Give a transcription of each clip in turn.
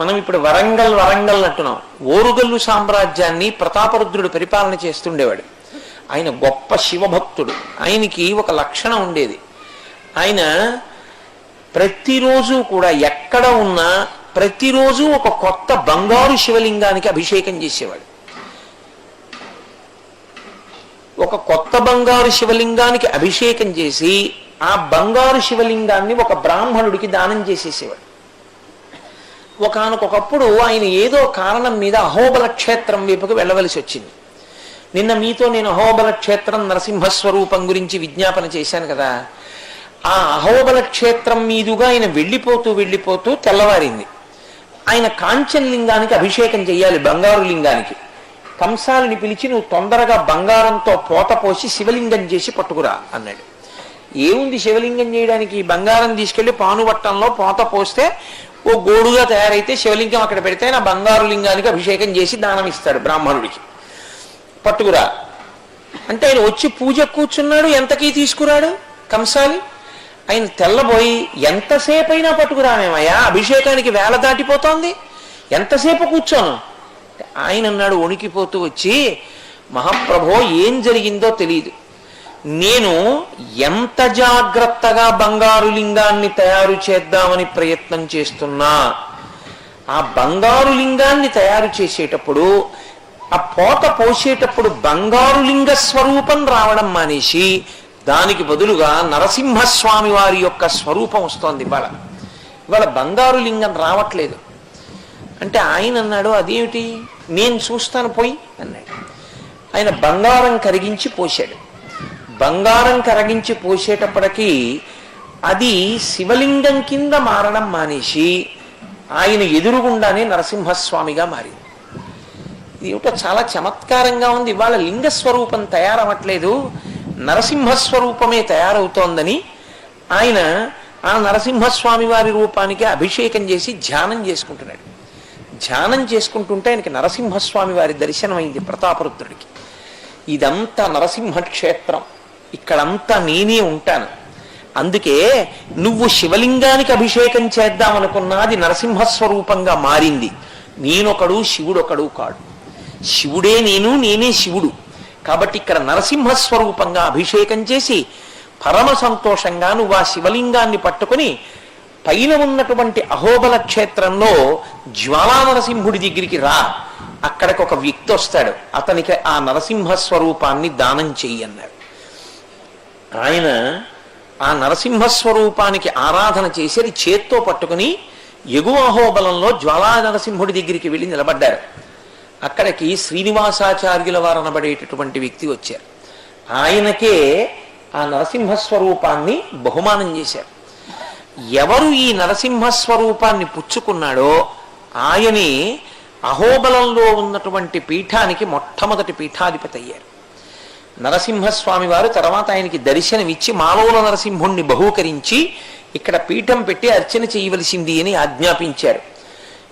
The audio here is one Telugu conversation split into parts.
మనం ఇప్పుడు వరంగల్ వరంగల్ అంటున్నాం. ఓరుగల్లు సామ్రాజ్యాన్ని ప్రతాపరుద్రుడు పరిపాలన చేస్తుండేవాడు. ఆయన గొప్ప శివభక్తుడు. ఆయనకి ఒక లక్షణం ఉండేది. ఆయన ప్రతిరోజు కూడా ఎక్కడ ఉన్నా ప్రతిరోజు ఒక కొత్త బంగారు శివలింగానికి అభిషేకం చేసేవాడు. ఒక కొత్త బంగారు శివలింగానికి అభిషేకం చేసి ఆ బంగారు శివలింగాన్ని ఒక బ్రాహ్మణుడికి దానం చేసేసేవాడు. ఒకనకొకప్పుడు ఆయన ఏదో కారణం మీద అహోబల క్షేత్రం వైపుకు వెళ్ళవలసి వచ్చింది. నిన్న మీతో నేను అహోబల క్షేత్రం నరసింహస్వరూపం గురించి విజ్ఞాపన చేశాను కదా. ఆ అహోబల క్షేత్రం మీదుగా ఆయన వెళ్ళిపోతూ వెళ్ళిపోతూ తెల్లవారింది. ఆయన కాంచన్ లింగానికి అభిషేకం చేయాలి బంగారు లింగానికి. కంసాలని పిలిచి నువ్వు తొందరగా బంగారంతో పోత పోసి శివలింగం చేసి పట్టుకురా అన్నాడు. ఏముంది శివలింగం చేయడానికి? బంగారం తీసుకెళ్ళి పానువట్టంలో పోత పోస్తే ఓ గోడుగా తయారైతే శివలింగం అక్కడ పెడితే నా బంగారు లింగానికి అభిషేకం చేసి దానం ఇస్తాడు బ్రాహ్మణుడికి. పట్టుకురా. అంటే ఆయన వచ్చి పూజ కూర్చున్నాడు ఎంతకీ తీసుకురాడు? కంసాలి. ఆయన తెల్లబోయి ఎంతసేపు అయినా పట్టుకురామేమయ్యా అభిషేకానికి వేల దాటిపోతోంది. ఎంతసేపు కూర్చోను? ఆయన అన్నాడు వణికిపోతూ వచ్చి మహాప్రభో ఏం జరిగిందో తెలియదు నేను ఎంత జాగ్రత్తగా బంగారు లింగాన్ని తయారు చేద్దామని ప్రయత్నం చేస్తున్నా ఆ బంగారు లింగాన్ని తయారు చేసేటప్పుడు ఆ పోత పోసేటప్పుడు బంగారు లింగ స్వరూపం రావడం మానేసి దానికి బదులుగా నరసింహస్వామి వారి యొక్క స్వరూపం వస్తోంది ఇవాళ. ఇవాళ బంగారు లింగం రావట్లేదు. అంటే ఆయన అన్నాడు అదేమిటి? నేను చూస్తాను పోయి అన్నాడు. ఆయన బంగారం కరిగించి పోశాడు. బంగారం కరగించి పోసేటప్పటికీ అది శివలింగం కింద మారడం మానేసి ఆయన ఎదురుగుండానే నరసింహస్వామిగా మారింది. ఇది ఏమిటో చాలా చమత్కారంగా ఉంది. ఇవాళ లింగస్వరూపం తయారవ్వట్లేదు నరసింహస్వరూపమే తయారవుతోందని ఆయన ఆ నరసింహస్వామి వారి రూపానికి అభిషేకం చేసి ధ్యానం చేసుకుంటున్నాడు. ధ్యానం చేసుకుంటుంటే ఆయనకి నరసింహస్వామి వారి దర్శనమైంది ప్రతాపరుద్రుడికి. ఇదంతా నరసింహ క్షేత్రం ఇక్కడంతా నేనే ఉంటాను. అందుకే నువ్వు శివలింగానికి అభిషేకం చేద్దామనుకున్నది నరసింహస్వరూపంగా మారింది. నేనొకడు శివుడొకడు కాడు. శివుడే నేను నేనే శివుడు. కాబట్టి ఇక్కడ నరసింహస్వరూపంగా అభిషేకం చేసి పరమ సంతోషంగా నువ్వు ఆ శివలింగాన్ని పట్టుకొని పైన ఉన్నటువంటి అహోబల క్షేత్రంలో జ్వాలా నరసింహుడి దగ్గరికి రా. అక్కడికి ఒక వ్యక్తి వస్తాడు అతనికి ఆ నరసింహ స్వరూపాన్ని దానం చెయ్యి అన్నాడు ఆయన ఆ నరసింహస్వరూపానికి ఆరాధన చేసి అది చేత్తో పట్టుకుని ఎగువ అహోబలంలో జ్వాలా నరసింహుడి దగ్గరికి వెళ్ళి నిలబడ్డారు. అక్కడికి శ్రీనివాసాచార్యుల వారు అనబడేటటువంటి వ్యక్తి వచ్చారు. ఆయనకే ఆ నరసింహస్వరూపాన్ని బహుమానం చేశారు. ఎవరు ఈ నరసింహస్వరూపాన్ని పుచ్చుకున్నాడో ఆయనే అహోబలంలో ఉన్నటువంటి పీఠానికి మొట్టమొదటి పీఠాధిపతి అయ్యారు. నరసింహస్వామి వారు తర్వాత ఆయనకి దర్శనమిచ్చి మానవుల నరసింహుణ్ణి బహూకరించి ఇక్కడ పీఠం పెట్టి అర్చన చేయవలసింది అని ఆజ్ఞాపించారు.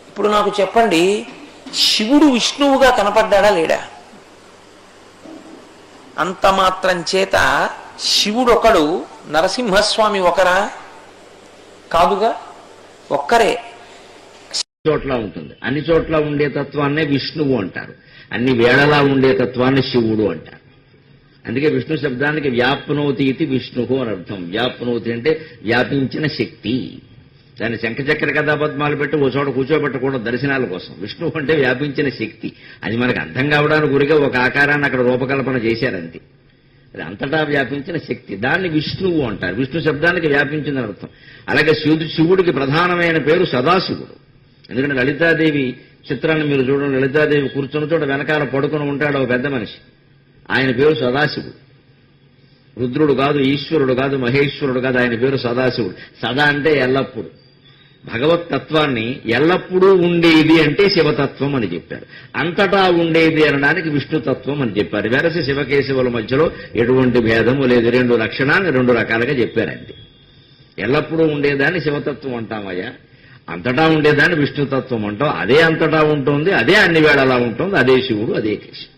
ఇప్పుడు నాకు చెప్పండి శివుడు విష్ణువుగా కనపడ్డాడా లేడా? అంత మాత్రం చేత శివుడు ఒకడు నరసింహస్వామి ఒకరా? కాదుగా? ఒక్కరే. చోట్ల ఉంటుంది. అన్ని చోట్ల ఉండే తత్వాన్నే విష్ణువు అంటారు. అన్ని వేళలా ఉండే తత్వాన్ని శివుడు అంటారు. అందుకే విష్ణు శబ్దానికి వ్యాప్నోతి ఇది విష్ణు అని అర్థం. వ్యాప్నోతి అంటే వ్యాపించిన శక్తి. దాన్ని శంఖచక్ర కథాపద్మాలు పెట్టి ఓ చోట కూర్చోబెట్టకూడదు దర్శనాల కోసం. విష్ణు అంటే వ్యాపించిన శక్తి. అది మనకు అర్థం కావడానికి గురిగా ఒక ఆకారాన్ని అక్కడ రూపకల్పన చేశారంతే. అది అంతటా వ్యాపించిన శక్తి. దాన్ని విష్ణువు అంటారు. విష్ణు శబ్దానికి వ్యాపించిన అర్థం. అలాగే శివుడు శివుడికి ప్రధానమైన పేరు సదాశివుడు. ఎందుకంటే లలితాదేవి చిత్రాన్ని మీరు చూడండి. లలితాదేవి కూర్చున్న చోట వెనకాల పడుకుని ఉంటాడు ఒక పెద్ద మనిషి. ఆయన పేరు సదాశివుడు. రుద్రుడు కాదు ఈశ్వరుడు కాదు మహేశ్వరుడు కాదు ఆయన పేరు సదాశివుడు. సదా అంటే ఎల్లప్పుడు. భగవత్ తత్వాన్ని ఎల్లప్పుడూ ఉండేది అంటే శివతత్వం అని చెప్పారు. అంతటా ఉండేది అనడానికి విష్ణుతత్వం అని చెప్పారు. వెరసి శివకేశవుల మధ్యలో ఎటువంటి భేదము లేదు. రెండు లక్షణాన్ని రెండు రకాలుగా చెప్పారండి. ఎల్లప్పుడూ ఉండేదాన్ని శివతత్వం అంటామయ్యా. అంతటా ఉండేదాన్ని విష్ణుతత్వం అంటాం. అదే అంతటా ఉంటుంది అదే అన్ని వేళలా ఉంటుంది అదే శివుడు అదే కేశవుడు.